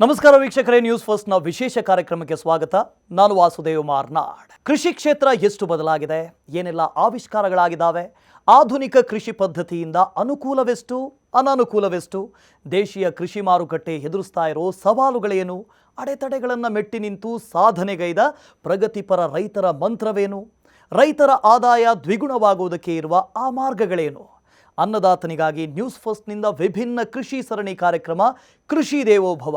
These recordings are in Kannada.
ನಮಸ್ಕಾರ ವೀಕ್ಷಕರೇ ನ್ಯೂಸ್ ಫಸ್ಟ್ನ ವಿಶೇಷ ಕಾರ್ಯಕ್ರಮಕ್ಕೆ ಸ್ವಾಗತ. ನಾನು ವಾಸುದೇವ್ ಮಾರ್ನಾಡ್. ಕೃಷಿ ಕ್ಷೇತ್ರ ಎಷ್ಟು ಬದಲಾಗಿದೆ? ಏನೆಲ್ಲ ಆವಿಷ್ಕಾರಗಳಾಗಿದ್ದಾವೆ ಆಧುನಿಕ ಕೃಷಿ ಪದ್ಧತಿಯಿಂದ ಅನುಕೂಲವೆಷ್ಟು, ಅನಾನುಕೂಲವೆಷ್ಟು? ದೇಶೀಯ ಕೃಷಿ ಮಾರುಕಟ್ಟೆ ಎದುರಿಸ್ತಾ ಇರೋ ಸವಾಲುಗಳೇನು? ಅಡೆತಡೆಗಳನ್ನು ಮೆಟ್ಟಿ ನಿಂತು ಸಾಧನೆಗೈದ ಪ್ರಗತಿಪರ ರೈತರ ಮಂತ್ರವೇನು? ರೈತರ ಆದಾಯ ದ್ವಿಗುಣವಾಗುವುದಕ್ಕೆ ಇರುವ ಆ ಮಾರ್ಗಗಳೇನು? ಅನ್ನದಾತನಿಗಾಗಿ ನ್ಯೂಸ್ ಫಸ್ಟ್ನಿಂದ ವಿಭಿನ್ನ ಕೃಷಿ ಸರಣಿ ಕಾರ್ಯಕ್ರಮ ಕೃಷಿ ದೇವೋಭವ.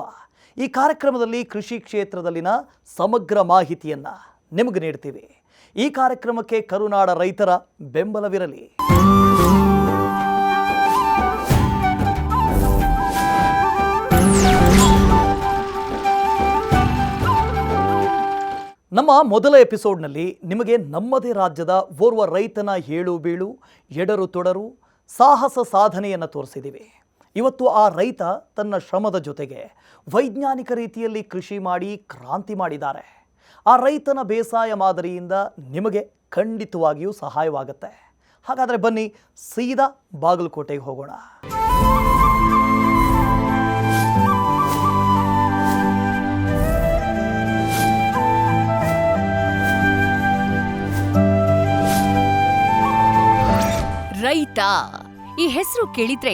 ಈ ಕಾರ್ಯಕ್ರಮದಲ್ಲಿ ಕೃಷಿ ಕ್ಷೇತ್ರದಲ್ಲಿನ ಸಮಗ್ರ ಮಾಹಿತಿಯನ್ನು ನಿಮಗೆ ನೀಡ್ತೀವಿ. ಈ ಕಾರ್ಯಕ್ರಮಕ್ಕೆ ಕರುನಾಡ ರೈತರ ಬೆಂಬಲವಿರಲಿ. ನಮ್ಮ ಮೊದಲ ಎಪಿಸೋಡ್ನಲ್ಲಿ ನಿಮಗೆ ನಮ್ಮದೇ ರಾಜ್ಯದ ಓರ್ವ ರೈತನ ಏಳು ಬೀಳು, ಎಡರು ತೊಡರು, ಸಾಹಸ ಸಾಧನೆಯನ್ನು ತೋರಿಸಿದ್ದೀವಿ. ಇವತ್ತು ಆ ರೈತ ತನ್ನ ಶ್ರಮದ ಜೊತೆಗೆ ವೈಜ್ಞಾನಿಕ ರೀತಿಯಲ್ಲಿ ಕೃಷಿ ಮಾಡಿ ಕ್ರಾಂತಿ ಮಾಡಿದ್ದಾರೆ. ಆ ರೈತನ ಬೇಸಾಯ ಮಾದರಿಯಿಂದ ನಿಮಗೆ ಖಂಡಿತವಾಗಿಯೂ ಸಹಾಯವಾಗುತ್ತೆ. ಹಾಗಾದರೆ ಬನ್ನಿ ಸೀದಾ ಬಾಗಲಕೋಟೆಗೆ ಹೋಗೋಣ. ರೈತ, ಈ ಹೆಸರು ಕೇಳಿದ್ರೆ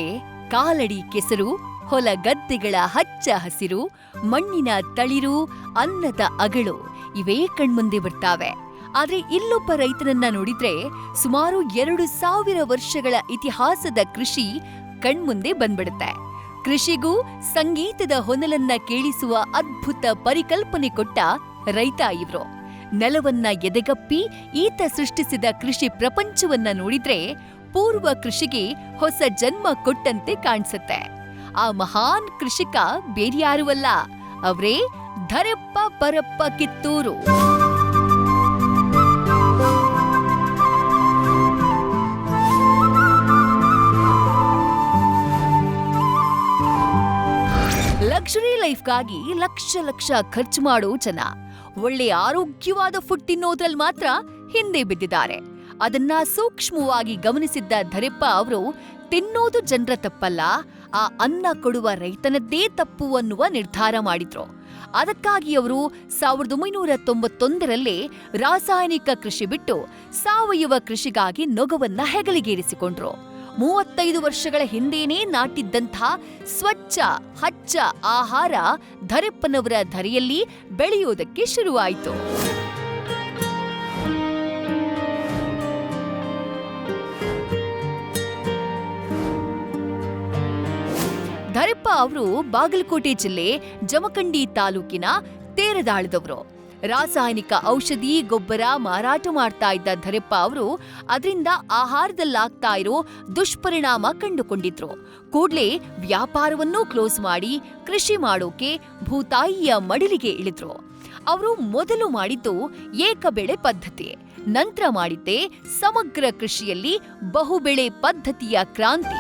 ಕಾಲಡಿ ಕೆಸರು, ಹೊಲ ಗದ್ದೆಗಳ ಹಚ್ಚ ಹಸಿರು, ಮಣ್ಣಿನ ತಳಿರು, ಅನ್ನದ ಅಗಳು ಇವೇ ಕಣ್ಮುಂದೆ ಬರ್ತಾವೆ. ಆದ್ರೆ ಇಲ್ಲೊಬ್ಬ ರೈತನನ್ನ ನೋಡಿದ್ರೆ ಸುಮಾರು ಎರಡು ಸಾವಿರ ವರ್ಷಗಳ ಇತಿಹಾಸದ ಕೃಷಿ ಕಣ್ಮುಂದೆ ಬಂದ್ಬಿಡುತ್ತೆ. ಕೃಷಿಗೂ ಸಂಗೀತದ ಹೊನಲನ್ನ ಕೇಳಿಸುವ ಅದ್ಭುತ ಪರಿಕಲ್ಪನೆ ಕೊಟ್ಟ ರೈತ ಇವ್ರು. ನೆಲವನ್ನ ಎದೆಗಪ್ಪಿ ಈತ ಸೃಷ್ಟಿಸಿದ ಕೃಷಿ ಪ್ರಪಂಚವನ್ನ ನೋಡಿದ್ರೆ ಪೂರ್ವ ಕೃಷಿಗೆ ಹೊಸ ಜನ್ಮ ಕೊಟ್ಟಂತೆ ಕಾಣಿಸುತ್ತೆ. ಆ ಮಹಾನ್ ಕೃಷಿಕ ಬೇರ್ಯಾರೂ ಅಲ್ಲ, ಅವರೇ ಧರಪ್ಪ ಪರಪ್ಪ ಕಿತ್ತೂರು. ಲಕ್ಸುರಿ ಲೈಫ್ಗಾಗಿ ಲಕ್ಷ ಲಕ್ಷ ಖರ್ಚು ಮಾಡೋ ಜನ, ಒಳ್ಳೆ ಆರೋಗ್ಯವಾದ ಫುಡ್ ತಿನ್ನೋದ್ರಲ್ಲಿ ಮಾತ್ರ ಹಿಂದೆ ಬಿದ್ದಿದ್ದಾರೆ. ಅದನ್ನ ಸೂಕ್ಷ್ಮವಾಗಿ ಗಮನಿಸಿದ್ದ ಧರೆಪ್ಪ ಅವರು, ತಿನ್ನೋದು ಜನರ ತಪ್ಪಲ್ಲ, ಆ ಅನ್ನ ಕೊಡುವ ರೈತನದ್ದೇ ತಪ್ಪು ಅನ್ನುವ ನಿರ್ಧಾರ ಮಾಡಿದ್ರು. ಅದಕ್ಕಾಗಿ ಅವರು ಸಾವಿರದ ಒಂಬೈನೂರ ತೊಂಬತ್ತೊಂದರಲ್ಲೇ ರಾಸಾಯನಿಕ ಕೃಷಿ ಬಿಟ್ಟು ಸಾವಯವ ಕೃಷಿಗಾಗಿ ನೊಗವನ್ನ ಹೆಗಲಿಗೇರಿಸಿಕೊಂಡ್ರು. ಮೂವತ್ತೈದು ವರ್ಷಗಳ ಹಿಂದೇನೇ ನಾಟಿದ್ದಂಥ ಸ್ವಚ್ಛ, ಹಚ್ಚ ಆಹಾರ ಧರೆಪ್ಪನವರ ಧರೆಯಲ್ಲಿ ಬೆಳೆಯೋದಕ್ಕೆ ಶುರುವಾಯಿತು. ಧರೆಪ್ಪ ಅವರು ಬಾಗಲಕೋಟೆ ಜಿಲ್ಲೆ ಜಮಖಂಡಿ ತಾಲೂಕಿನ ತೇರದಾಳದವರು. ರಾಸಾಯನಿಕ ಔಷಧಿ, ಗೊಬ್ಬರ ಮಾರಾಟ ಮಾಡ್ತಾ ಇದ್ದ ಧರೆಪ್ಪ ಅವರು ಅದರಿಂದ ಆಹಾರದಲ್ಲಾಗ್ತಾ ಇರೋ ದುಷ್ಪರಿಣಾಮ ಕಂಡುಕೊಂಡಿದ್ರು. ಕೂಡ್ಲೇ ವ್ಯಾಪಾರವನ್ನೂ ಕ್ಲೋಸ್ ಮಾಡಿ ಕೃಷಿ ಮಾಡೋಕೆ ಭೂತಾಯಿಯ ಮಡಿಲಿಗೆ ಇಳಿದ್ರು. ಅವರು ಮೊದಲು ಮಾಡಿದ್ದು ಏಕಬೆಳೆ ಪದ್ಧತಿ, ನಂತರ ಮಾಡಿದ್ದೆ ಸಮಗ್ರ ಕೃಷಿಯಲ್ಲಿ ಬಹುಬೆಳೆ ಪದ್ಧತಿಯ ಕ್ರಾಂತಿ.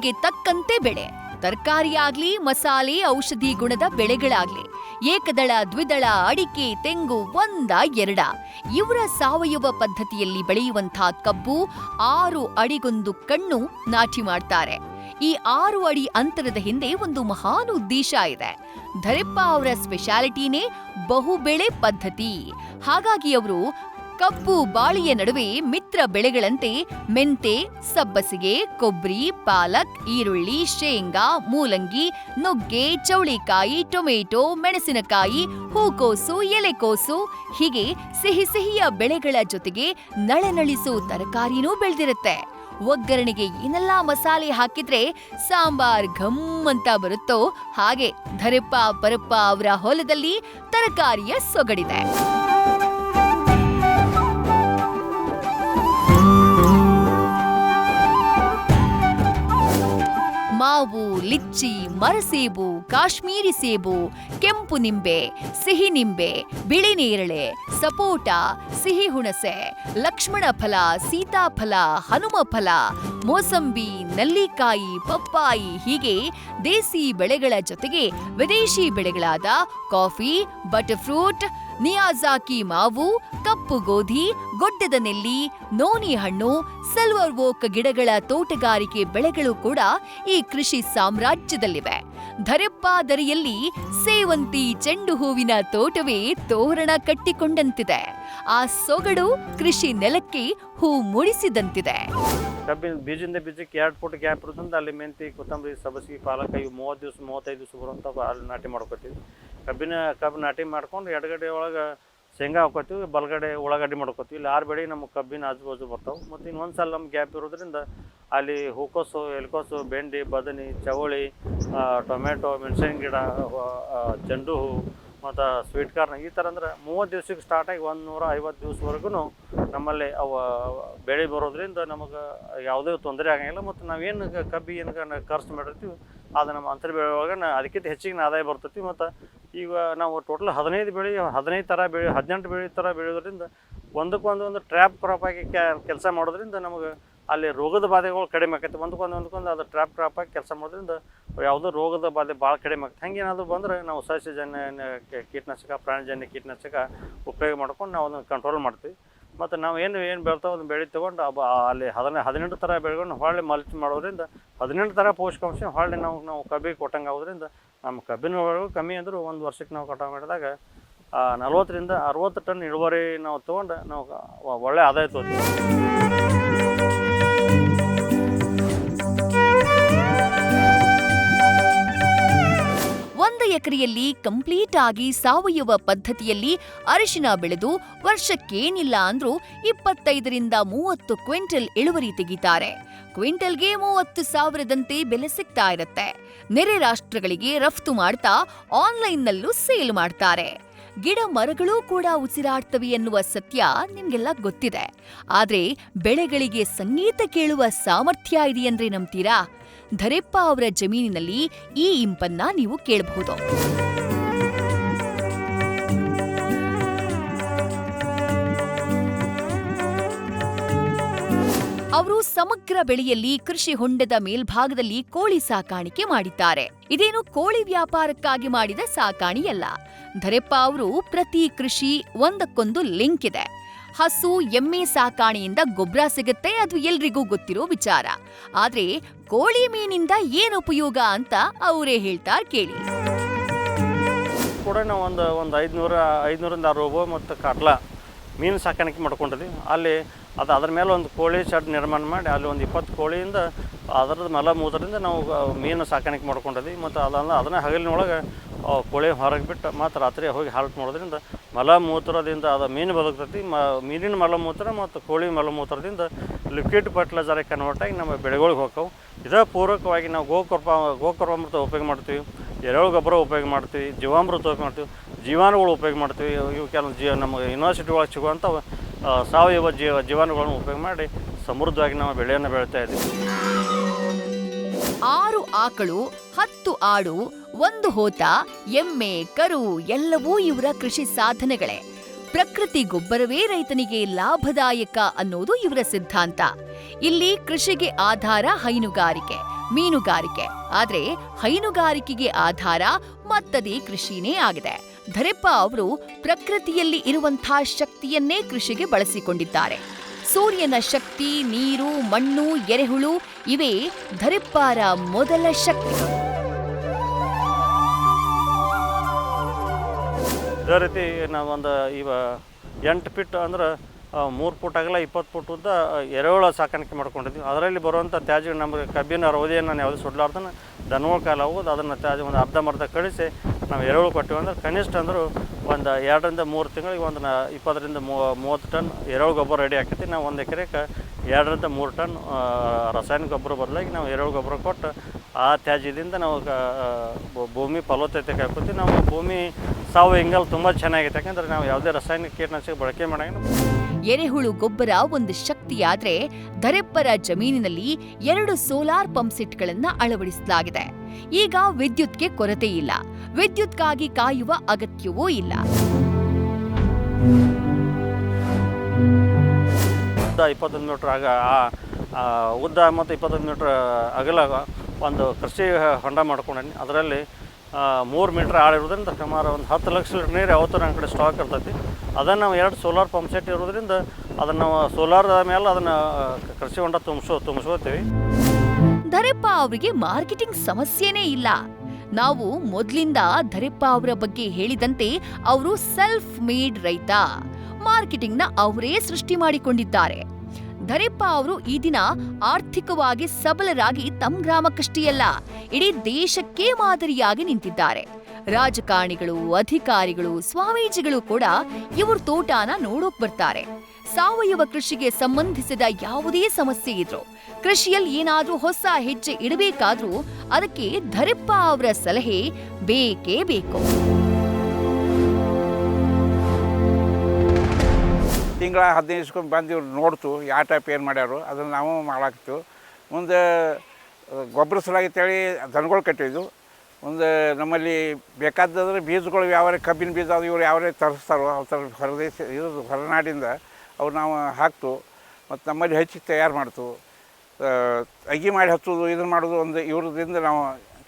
ಸೀಸನ್ಗೆ ತಕ್ಕಂತೆ ಬೆಳೆ. ತರಕಾರಿಯಾಗ್ಲಿ ಮಸಾಲೆ, ಔಷಧಿ ಗುಣದ ಬೆಳೆಗಳಾಗ್ಲಿ. ಏಕದಳ, ದ್ವಿದಳ, ಅಡಿಕೆ, ತೆಂಗು ಒಂದ, ಎರಡ. ಇವರ ಸಾವಯವ ಪದ್ಧತಿಯಲ್ಲಿ ಬೆಳೆಯುವಂತಹ ಕಬ್ಬು ಆರು ಅಡಿಗೊಂದು ಕಣ್ಣು ನಾಟಿ ಮಾಡ್ತಾರೆ. ಈ ಆರು ಅಡಿ ಅಂತರದ ಹಿಂದೆ ಒಂದು ಮಹಾನ್ ಉದ್ದೇಶ ಇದೆ. ಧರೆಪ್ಪ ಅವರ ಸ್ಪೆಷಾಲಿಟಿನೇ ಬಹುಬೆಳೆ ಪದ್ಧತಿ. ಹಾಗಾಗಿ ಅವರು ಕಬ್ಬು ಬಾಳಿಯ ನಡುವೆ ಮಿತ್ರ ಬೆಳೆಗಳಂತೆ ಮೆಂತೆ, ಸಬ್ಬಸಿಗೆ, ಕೊಬ್ಬರಿ, ಪಾಲಕ್, ಈರುಳ್ಳಿ, ಶೇಂಗಾ, ಮೂಲಂಗಿ, ನುಗ್ಗೆ, ಚೌಳಿಕಾಯಿ, ಟೊಮೆಟೊ, ಮೆಣಸಿನಕಾಯಿ, ಹೂಕೋಸು, ಎಲೆಕೋಸು ಹೀಗೆ ಸಿಹಿ ಸಿಹಿಯ ಬೆಳೆಗಳ ಜೊತೆಗೆ ನಳನಳಿಸು ತರಕಾರಿನೂ ಬೆಳೆದಿರುತ್ತೆ. ಒಗ್ಗರಣೆಗೆ ಏನೆಲ್ಲ ಮಸಾಲೆ ಹಾಕಿದ್ರೆ ಸಾಂಬಾರ್ ಘಮ್ ಅಂತ ಬರುತ್ತೋ ಹಾಗೆ ಧರೆಪ್ಪ ಪರಪ್ಪ ಅವರ ಹೊಲದಲ್ಲಿ ತರಕಾರಿಯ ಸೊಗಡಿದೆ. ಮಾವು ಲಿಚ್ಚಿ, ಮರಸೇಬು, ಕಾಶ್ಮೀರಿ ಸೇಬು, ಕೆಂಪು ನಿಂಬೆ, ಸಿಹಿ ನಿಂಬೆ, ಬಿಳಿ ನೇರಳೆ, ಸಪೋಟ, ಸಿಹಿ ಹುಣಸೆ, ಲಕ್ಷ್ಮಣ ಫಲ, ಸೀತಾಫಲ, ಹನುಮ ಫಲ, ಮೋಸಂಬಿ, ನಲ್ಲಿಕಾಯಿ, ಪಪ್ಪಾಯಿ ಹೀಗೆ ದೇಸಿ ಬೆಳೆಗಳ ಜೊತೆಗೆ ವಿದೇಶಿ ಬೆಳೆಗಳಾದ ಕಾಫಿ ಬಟರ್ ಫ್ರೂಟ್ ನಿಯಾಜಾಕಿ ಮಾವು, ಕಪ್ಪು ಗೋಧಿ, ಗೊಡ್ಡದ ನೆಲ್ಲಿ, ನೋನಿ ಹಣ್ಣು, ಸಿಲ್ವರ್ ಓಕ್ ಗಿಡಗಳ ತೋಟಗಾರಿಕೆ ಬೆಳೆಗಳು ಕೂಡ ಈ ಕೃಷಿ ಸಾಮ್ರಾಜ್ಯದಲ್ಲಿವೆ. ಧರೆಪ್ಪ ದರಿಯಲ್ಲಿ ಸೇವಂತಿ ಚೆಂಡು ಹೂವಿನ ತೋಟವೇ ತೋರಣ ಕಟ್ಟಿಕೊಂಡಂತಿದೆ. ಆ ಸೊಗಡು ಕೃಷಿ ನೆಲಕ್ಕೆ ಹೂ ಮುಡಿಸಿದಂತಿದೆ. ಕಬ್ಬಿನ ಬೀಜದಿಂದ ಬೀಜಕ್ಕೆ ಎರಡು ಫುಟ್ ಗ್ಯಾಪ್ ಇರೋದ್ರಿಂದ ಅಲ್ಲಿ ಮೆಂತಿ ಕೊತ್ತಂಬರಿ, ಸಬ್ಬಸಿಗೆ, ಪಾಲಕ ಇವು ಮೂವತ್ತು ದಿವಸ, ಮೂವತ್ತೈದು ದಿವಸ ಬರುವಂಥ ಅಲ್ಲಿ ನಾಟಿ ಮಾಡ್ಕೊತೀವಿ. ಕಬ್ಬಿನ ಕಬ್ಬು ನಾಟಿ ಮಾಡ್ಕೊಂಡು ಎಡಗಡೆ ಒಳಗೆ ಶೇಂಗಾ ಹಾಕೋತೀವಿ, ಬಲಗಡೆ ಉಳ್ಳಾಗಡ್ಡಿ ಮಾಡ್ಕೋತೀವಿ. ಇಲ್ಲಿ ಆರು ಬೆಳೆ ನಮ್ಮ ಕಬ್ಬಿನ ಆಜು ಬಾಜು ಬರ್ತಾವೆ. ಮತ್ತು ಇನ್ನೊಂದು ಸಲ ನಮ್ಮ ಗ್ಯಾಪ್ ಇರೋದ್ರಿಂದ ಅಲ್ಲಿ ಹೂಕೋಸು, ಎಲ್ಕೋಸು, ಬೆಂಡಿ, ಬದನಿ, ಚವಳಿ ಟೊಮೆಟೊ ಮೆಣಸಿನ ಗಿಡ ಚೆಂಡು ಹೂ, ಮತ್ತು ಸ್ವೀಟ್ ಕಾರ್ನ್ ಈ ಥರ ಅಂದ್ರೆ ಮೂವತ್ತು ದಿವ್ಸಕ್ಕೆ ಸ್ಟಾರ್ಟ್ ಆಗಿ ಒಂದು ನೂರ ಐವತ್ತು ದಿವ್ಸವರೆಗೂ ನಮ್ಮಲ್ಲಿ ಅವು, ಬೆಳೆ ಬರೋದ್ರಿಂದ ನಮಗೆ ಯಾವುದೇ ತೊಂದರೆ ಆಗಂಗಿಲ್ಲ. ಮತ್ತು ನಾವೇನು ಕಬ್ಬಿ ಏನು ಖರ್ಚು ಮಾಡಿರ್ತೀವಿ, ಅದು ನಮ್ಮ ಅಂತರ ಬೆಳೆ ಒಳಗೆ ಅದಕ್ಕಿಂತ ಹೆಚ್ಚಿಗೆ ಆದಾಯ ಬರ್ತೈತಿ. ಮತ್ತು ಈಗ ನಾವು ಟೋಟಲ್ ಹದಿನೈದು ಬೆಳೆ, ಹದಿನೈದು ಥರ ಬೆಳೆ, ಹದಿನೆಂಟು ಬೆಳೆ ಥರ ಬೆಳೆಯೋದ್ರಿಂದ ಒಂದಕ್ಕೊಂದು ಒಂದು ಟ್ರ್ಯಾಪ್ ಕ್ರಾಪ್ ಆಗಿ ಕೆಲಸ ಮಾಡೋದ್ರಿಂದ ನಮಗೆ ಅಲ್ಲಿ ರೋಗದ ಬಾಧೆಗಳು ಕಡಿಮೆ ಆಕೈತೆ. ಒಂದಕ್ಕೊಂದು ಒಂದಕ್ಕೊಂದು ಅದು ಟ್ರ್ಯಾಪ್ ಕ್ರಾಪ್ ಆಗಿ ಕೆಲಸ ಮಾಡೋದ್ರಿಂದ ಯಾವುದೋ ರೋಗದ ಬಾಧೆ ಭಾಳ ಕಡಿಮೆ ಆಗ್ತದೆ ಏನಾದರೂ ಬಂದರೆ ನಾವು ಸಸ್ಯಜನ್ಯ ಕೀಟನಾಶಕ, ಪ್ರಾಣಿಜನ್ಯ ಕೀಟನಾಶಕ ಉಪಯೋಗ ಮಾಡ್ಕೊಂಡು ನಾವು ಅದನ್ನು ಕಂಟ್ರೋಲ್ ಮಾಡ್ತೀವಿ. ಮತ್ತು ನಾವು ಏನು ಏನು ಬೆಳ್ತಾವೆ ಅದನ್ನು ಬೆಳೆ ತೊಗೊಂಡು ಅಲ್ಲಿ ಹದಿನ, ಹದಿನೆಂಟು ಥರ ಬೆಳೆಕೊಂಡು ಹೊಳ್ಳಿ ಮಲ್ಚ್ ಮಾಡೋದ್ರಿಂದ ಹದಿನೆಂಟು ಥರ ಪೋಷಕಾಂಶ ಹೊಳ್ಳಿ ನಾವು ನಾವು ಕಬ್ಬಿಗೆ ಕೊಟ್ಟಂಗೆ ಆಗೋದ್ರಿಂದ ನಮ್ಮ ಕಬ್ಬಿನ ಒಳಗೂ ಕಮ್ಮಿ ಅಂದರೂ ಒಂದು ವರ್ಷಕ್ಕೆ ನಾವು ಕಟಾವು ಮಾಡಿದಾಗ ನಲವತ್ತರಿಂದ ಅರವತ್ತು ಟನ್ ಇಳುವರಿ ನಾವು ತೊಗೊಂಡು ನಾವು ಒಳ್ಳೆ ಆದಾಯ ತೊಗೋತೀವಿ ಒಂದು ಎಕರೆಯಲ್ಲಿ ಕಂಪ್ಲೀಟ್ ಆಗಿ ಸಾವಯವ ಪದ್ಧತಿಯಲ್ಲಿ ಅರಿಶಿನ ಬೆಳೆದು ವರ್ಷಕ್ಕೇನಿಲ್ಲ ಅಂದ್ರೂ ಇಪ್ಪತ್ತೈದರಿಂದ ಮೂವತ್ತು ಕ್ವಿಂಟಲ್ ಇಳುವರಿ ತೆಗಿತಾರೆ. ಕ್ವಿಂಟಲ್ಗೆ ಮೂವತ್ತು ಸಾವಿರದಂತೆ ಬೆಲೆ ಸಿಗ್ತಾ ಇರತ್ತೆ. ನೆರೆ ರಾಷ್ಟ್ರಗಳಿಗೆ ರಫ್ತು ಮಾಡ್ತಾ ಆನ್ಲೈನ್ನಲ್ಲೂ ಸೇಲ್ ಮಾಡ್ತಾರೆ. ಗಿಡ ಮರಗಳೂ ಕೂಡ ಉಸಿರಾಡ್ತವೆ ಎನ್ನುವ ಸತ್ಯ ನಿಮ್ಗೆಲ್ಲ ಗೊತ್ತಿದೆ. ಆದ್ರೆ ಬೆಳೆಗಳಿಗೆ ಸಂಗೀತ ಕೇಳುವ ಸಾಮರ್ಥ್ಯ ಇದೆಯಂದ್ರೆ ನಂಬ್ತೀರಾ? ಧರೆಪ್ಪ ಅವರ ಜಮೀನಿನಲ್ಲಿ ಈ ಇಂಪನ್ನ ನೀವು ಕೇಳಬಹುದು. ಅವರು ಸಮಗ್ರ ಬೆಳೆಯಲ್ಲಿ ಕೃಷಿ ಹೊಂಡದ ಮೇಲ್ಭಾಗದಲ್ಲಿ ಕೋಳಿ ಸಾಕಾಣಿಕೆ ಮಾಡಿದ್ದಾರೆ. ಇದೇನು ಕೋಳಿ ವ್ಯಾಪಾರಕ್ಕಾಗಿ ಮಾಡಿದ ಸಾಕಾಣಿಯಲ್ಲ. ಧರೆಪ್ಪ ಅವರು ಪ್ರತಿ ಕೃಷಿ ಒಂದಕ್ಕೊಂದು ಲಿಂಕ್ ಇದೆ. ಹಸು, ಎಮ್ಮೆ ಸಾಕಾಣೆಯಿಂದ ಗೊಬ್ಬರ ಸಿಗುತ್ತೆ, ಅದು ಎಲ್ರಿಗೂ ಗೊತ್ತಿರೋ ವಿಚಾರ. ಆದ್ರೆ ಕೋಳಿ ಮೀನಿಂದ ಏನು ಉಪಯೋಗ ಅಂತ ಅವರೇ ಹೇಳ್ತಾ ಕೇಳಿ. ಕೂಡ ನಾವು ಒಂದು ಒಂದು ಐದುನೂರ, ಐದುನೂರಿಂದ ಆರು ಮತ್ತು ಕಾಟ್ಲ. ಮೀನು ಸಾಕಾಣಿಕೆ ಮಾಡ್ಕೊಂಡಿದ್ವಿ. ಅಲ್ಲಿ ಅದು ಅದ್ರ ಮೇಲೆ ಒಂದು ಕೋಳಿ ಶೆಡ್ ನಿರ್ಮಾಣ ಮಾಡಿ ಅಲ್ಲಿ ಒಂದು ಇಪ್ಪತ್ತು ಕೋಳಿಯಿಂದ ಅದರದ ಮಲ ಮೂತ್ರದಿಂದ ನಾವು ಮೀನು ಸಾಕಾಣಿಕೆ ಮಾಡ್ಕೊಂಡಿದ್ವಿ. ಮತ್ತು ಅದನ್ನು ಅದನ್ನು ಹಗಲಿನೊಳಗೆ ಕೋಳಿ ಹೊರಗೆ ಬಿಟ್ಟು ಮತ್ತು ರಾತ್ರಿ ಹೋಗಿ ಹಾಲ್ಟ್ ಮಾಡೋದ್ರಿಂದ ಮಲ ಮೂತ್ರದಿಂದ ಅದು ಮೀನು ಬದುಕ್ತೈತಿ. ಮ, ಮೀನಿನ ಮಲ ಮೂತ್ರ ಮತ್ತು ಕೋಳಿ ಮಲ ಮೂತ್ರದಿಂದ ಲಿಕ್ವಿಡ್ ಫರ್ಟಿಲೈಸರ್ ಕನ್ವರ್ಟ್ ಆಗಿ ನಮ್ಮ ಬೆಳೆಗಳಿಗೆ ಹೋಗ್ತಾವೆ. ಇದೇ ಪೂರಕವಾಗಿ ನಾವು ಗೋಕರ್ಪ ಗೋಕರ್ಪಾಮೃತ ಉಪಯೋಗ ಮಾಡ್ತೀವಿ. ಎರೆಹುಳು ಗೊಬ್ಬರ ಉಪಯೋಗ ಮಾಡ್ತೀವಿ. ಜೀವಾಮೃತ ಉಪಯೋಗ ಮಾಡ್ತೀವಿ. ಜೀವಾಣುಗಳು ಉಪಯೋಗ ಮಾಡ್ತೀವಿ. ಇವು ಕೆಲವು ಜೀವ ನಮ್ಮ ಯೂನಿವರ್ಸಿಟಿ ಒಳಗೆ ಸಿಗುವಂಥ ಸಾವಯವ ಜೀವ ಜೀವಾಣುಗಳನ್ನು ಉಪಯೋಗ ಮಾಡಿ ಸಮೃದ್ಧವಾಗಿ ನಾವು ಬೆಳೆಯನ್ನು ಬೆಳೀತಾ ಇದ್ದೀವಿ. ಆರು ಆಕಳು, ಹತ್ತು ಆಡು, ಒಂದು ಹೋತ, ಎಮ್ಮೆ, ಕರು ಎಲ್ಲವೂ ಇವರ ಕೃಷಿ ಸಾಧನೆಗಳೇ. ಪ್ರಕೃತಿ ಗೊಬ್ಬರವೇ ರೈತನಿಗೆ ಲಾಭದಾಯಕ ಅನ್ನೋದು ಇವರ ಸಿದ್ಧಾಂತ. ಇಲ್ಲಿ ಕೃಷಿಗೆ ಆಧಾರ ಹೈನುಗಾರಿಕೆ, ಮೀನುಗಾರಿಕೆ. ಆದರೆ ಹೈನುಗಾರಿಕೆಗೆ ಆಧಾರ ಮತ್ತದೇ ಕೃಷಿನೇ ಆಗಿದೆ. ಧರೆಪ್ಪ ಅವರು ಪ್ರಕೃತಿಯಲ್ಲಿ ಇರುವಂತಹ ಶಕ್ತಿಯನ್ನೇ ಕೃಷಿಗೆ ಬಳಸಿಕೊಂಡಿದ್ದಾರೆ. ಸೂರ್ಯನ ಶಕ್ತಿ, ನೀರು, ಮಣ್ಣು, ಎರೆಹುಳು ಇವೇ ಧರೆಪ್ಪಾರ ಮೊದಲ ಶಕ್ತಿ. ಇದೇ ರೀತಿ ನಾವು ಒಂದು ಇವ ಎಂಟು ಫಿಟ್ ಅಂದ್ರೆ ಮೂರು ಫುಟ್ ಆಗಲ್ಲ ಇಪ್ಪತ್ತು ಫುಟ್ ಉದ್ದ ಎರೆಹುಳ ಸಾಕಾಣಿಕೆ ಮಾಡ್ಕೊಂಡಿದ್ವಿ. ಅದರಲ್ಲಿ ಬರುವಂಥ ತ್ಯಾಜ್ಯ ನಮಗೆ ಕಬ್ಬಿನ ರವದಿಯನ್ನು ಯಾವುದೇ ಸುಡ್ಲಾರ್ದನ, ದನಗಳ ಕಾಲ ಹೋಗೋದು, ಅದನ್ನು ತ್ಯಾಜ್ಯ ಒಂದು ಅರ್ಧಂಬರ್ಧ ಕಳಿಸಿ ನಾವು ಎರೆಹುಳು ಕೊಟ್ಟಿವಿ ಅಂದ್ರೆ ಕನಿಷ್ಠ ಅಂದರೂ ಒಂದು ಎರಡರಿಂದ ಮೂರು ತಿಂಗಳಿಗೆ ಒಂದು ನಾ ಇಪ್ಪತ್ತರಿಂದ ಮೂವತ್ತು ಟನ್ ಎರೆಹುಳು ಗೊಬ್ಬರ ರೆಡಿ ಆಕೈತಿ. ನಾವು ಒಂದು ಎಕರೆಗೆ ಎರಡರಿಂದ ಮೂರು ಟನ್ ರಾಸಾಯನಿಕ ಗೊಬ್ಬರ ಬದಲಾಗಿ ನಾವು ಎರೆಹುಳು ಗೊಬ್ಬರ ಕೊಟ್ಟು ಆ ತ್ಯಾಜ್ಯದಿಂದ ನಾವು ಭೂಮಿ ಫಲವತ್ತತೆ ಕಾಯ್ಕೊತೀವಿ ನಾವು ಭೂಮಿ ಸಾವು ಹಿಂಗಲ್ ತುಂಬ ಚೆನ್ನಾಗಿತ್ತು ಯಾಕಂದ್ರೆ ನಾವು ಯಾವುದೇ ರಾಸಾಯನಿಕ ಕೀಟನಾಶಕ ಬಳಕೆ ಮಾಡಂಗಿಲ್ಲ. ಎರೆಹುಳು ಗೊಬ್ಬರ ಒಂದು ಶಕ್ತಿಯಾದರೆ ಧರೆಪ್ಪರ ಜಮೀನಿನಲ್ಲಿ ಎರಡು ಸೋಲಾರ್ ಪಂಪ್ ಸೆಟ್ಗಳನ್ನ ಅಳವಡಿಸಲಾಗಿದೆ. ಈಗ ವಿದ್ಯುತ್ಗೆ ಕೊರತೆ ಇಲ್ಲ. ವಿದ್ಯುತ್ಗಾಗಿ ಕಾಯುವ ಅಗತ್ಯವೂ ಇಲ್ಲ. ಇಪ್ಪತ್ತೊಂದು ಮೀಟರ್ ಆಗ ಉದ್ದ ಮತ್ತು ಇಪ್ಪತ್ತೊಂದು ಮೀಟರ್ ಅಗಲ ಒಂದು ಕೃಷಿ ಹೊಂಡ ಮಾಡ್ಕೊಂಡಿ ಅದರಲ್ಲಿ ಮೂರು ಮೀಟ್ರ್ ಆಳಿರೋದ್ರಿಂದ ಸುಮಾರು ಒಂದು ಹತ್ತು ಲಕ್ಷ ಲೀಟ್ರ್ ನೀರು ಯಾವತ್ತೂ ನಮ್ಮ ಕಡೆ ಸ್ಟಾಕ್ ಇರ್ತೈತಿ. ಅದನ್ನು ನಾವು ಎರಡು ಸೋಲಾರ್ ಪಂಪ್ ಸೆಟ್ ಇರೋದ್ರಿಂದ ಅದನ್ನು ನಾವು ಸೋಲಾರ್ ಮೇಲೆ ಅದನ್ನು ಕೃಷಿ ಹೊಂಡ ತುಂಬಿಸೋ ತುಂಬಿಸ್ಕೋತೀವಿ ಧರೆಪ್ಪ ಅವರಿಗೆ ಮಾರ್ಕೆಟಿಂಗ್ ಸಮಸ್ಯೆನೇ ಇಲ್ಲ. ನಾವು ಮೊದಲಿಂದ ಧರೆಪ್ಪ ಅವರ ಬಗ್ಗೆ ಹೇಳಿದಂತೆ ಅವರು ಸೆಲ್ಫ್ ಮೇಡ್ ರೈತ. ಮಾರ್ಕೆಟಿಂಗ್ನ ಅವರೇ ಸೃಷ್ಟಿ ಮಾಡಿಕೊಂಡಿದ್ದಾರೆ. ಧರೆಪ್ಪ ಅವರು ಈ ದಿನ ಆರ್ಥಿಕವಾಗಿ ಸಬಲರಾಗಿ ತಮ್ಮ ಗ್ರಾಮಕ್ಕಷ್ಟೇ ಅಲ್ಲ ಇಡೀ ದೇಶಕ್ಕೆ ಮಾದರಿಯಾಗಿ ನಿಂತಿದ್ದಾರೆ. ರಾಜಕಾರಣಿಗಳು, ಅಧಿಕಾರಿಗಳು, ಸ್ವಾಮೀಜಿಗಳು ಕೂಡ ಇವ್ರ ತೋಟನ ನೋಡೋಕ್ ಬರ್ತಾರೆ. ಸಾವಯವ ಕೃಷಿಗೆ ಸಂಬಂಧಿಸಿದ ಯಾವುದೇ ಸಮಸ್ಯೆ ಇದ್ರು, ಕೃಷಿಯಲ್ಲಿ ಏನಾದ್ರೂ ಹೊಸ ಹೆಜ್ಜೆ ಇಡಬೇಕಾದ್ರೂ ಅದಕ್ಕೆ ಧರೆಪ್ಪ ಅವರ ಸಲಹೆ ಬೇಕೇ ಬೇಕು. ತಿಂಗಳ ಹದಿನೈದು ದಿವ್ಸಕ್ಕೊಮ್ಮೆ ಬಂದು ಇವ್ರು ನೋಡ್ತು ಯಾವ ಟೈಪ್ ಏನು ಮಾಡ್ಯಾರು, ಅದನ್ನು ನಾವು ಮಾಡಾಕ್ತು ಮುಂದೆ ಗೊಬ್ಬರ ಸಲುವಾಗಿ ಅಂತೇಳಿ ದನಗಳು ಕಟ್ಟಿದ್ದು ಒಂದು ನಮ್ಮಲ್ಲಿ ಬೇಕಾದ್ರೆ ಬೀಜಗಳು ಯಾವ ಕಬ್ಬಿನ ಬೀಜ ಅದು ಇವ್ರು ಯಾವ್ಯಾವ ತರಿಸ್ತಾರೋ ಅವ್ರ ಥರ ಹೊರದೇಶ ಇರೋದು ಹೊರನಾಡಿಂದ ಅವ್ರು ನಾವು ಹಾಕ್ತು. ಮತ್ತು ನಮ್ಮಲ್ಲಿ ಹಚ್ಚಿ ತಯಾರು ಮಾಡ್ತು. ಅಗಿ ಮಾಡಿ ಹಚ್ಚೋದು ಇದನ್ನು ಮಾಡೋದು ಒಂದು ಇವ್ರದಿಂದ ನಾವು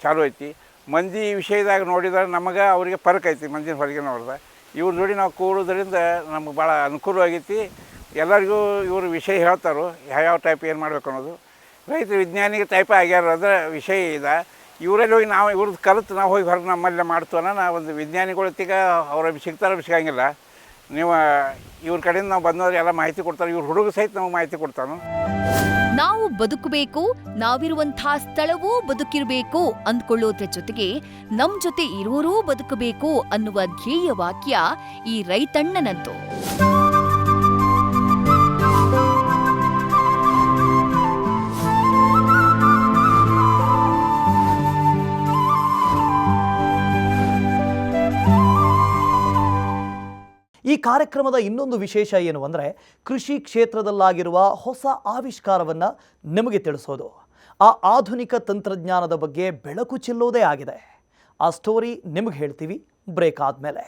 ಚಾಲು ಐತಿ. ಮಂದಿ ವಿಷಯದಾಗ ನೋಡಿದ್ರೆ ನಮಗೆ ಅವರಿಗೆ ಫರ್ಕ್ ಐತಿ, ಮಂದಿನ ಹೊರಗೆ ನೋಡಿದ್ರೆ ಇವ್ರ ಜೋಡಿ ನಾವು ಕೂಡೋದ್ರಿಂದ ನಮ್ಗೆ ಭಾಳ ಅನುಕೂಲ ಆಗೈತಿ ಎಲ್ಲರಿಗೂ ಇವರು ವಿಷಯ ಹೇಳ್ತಾರೋ, ಯಾವ್ಯಾವ ಟೈಪ್ ಏನು ಮಾಡ್ಬೇಕು ಅನ್ನೋದು. ರೈತ ವಿಜ್ಞಾನಿಗೆ ಟೈಪ್ ಆಗ್ಯಾರ ಅದರ ವಿಷಯ ಇದೆ. ಇವರಲ್ಲಿ ಹೋಗಿ ನಾವು ಇವ್ರದ್ದು ಕಲಿತು ನಾವು ಹೋಗಿ ಹೊರಗೆ ನಮ್ಮಲ್ಲೇ ಮಾಡ್ತೀವನ್ನ ನಾವು ಒಂದು ವಿಜ್ಞಾನಿಗಳೊತ್ತಿಗೆ ಅವ್ರ ಸಿಗ್ತಾರ ಸಿಗಂಗಿಲ್ಲ. ನೀವು ಇವ್ರ ಕಡೆಯಿಂದ ನಾವು ಬಂದವ್ರು ಎಲ್ಲ ಮಾಹಿತಿ ಕೊಡ್ತಾರೆ, ಇವ್ರ ಹುಡುಗ ಸಹಿತ ನಮಗೆ ಮಾಹಿತಿ ಕೊಡ್ತಾನು. ನಾವು ಬದುಕಬೇಕು ನಾವಿರುವಂತಹ ಸ್ಥಳವೂ ಬದುಕಿರಬೇಕು ಅಂದ್ಕೊಳ್ಳೋದ್ರ ಜೊತೆಗೆ ನಮ್ ಜೊತೆ ಇರೋರೂ ಬದುಕಬೇಕು ಅನ್ನುವ ಧ್ಯೇಯ ವಾಕ್ಯ ಈ ರೈತಣ್ಣನದ್ದು ಈ ಕಾರ್ಯಕ್ರಮದ ಇನ್ನೊಂದು ವಿಶೇಷ ಏನು ಅಂದರೆ ಕೃಷಿ ಕ್ಷೇತ್ರದಲ್ಲಾಗಿರುವ ಹೊಸ ಆವಿಷ್ಕಾರವನ್ನು ನಿಮಗೆ ತಿಳಿಸೋದು. ಆ ಆಧುನಿಕ ತಂತ್ರಜ್ಞಾನದ ಬಗ್ಗೆ ಬೆಳಕು ಚೆಲ್ಲೋದೇ ಆಗಿದೆ. ಆ ಸ್ಟೋರಿ ನಿಮಗೆ ಹೇಳ್ತೀವಿ. ಬ್ರೇಕ್ ಆದಮೇಲೆ.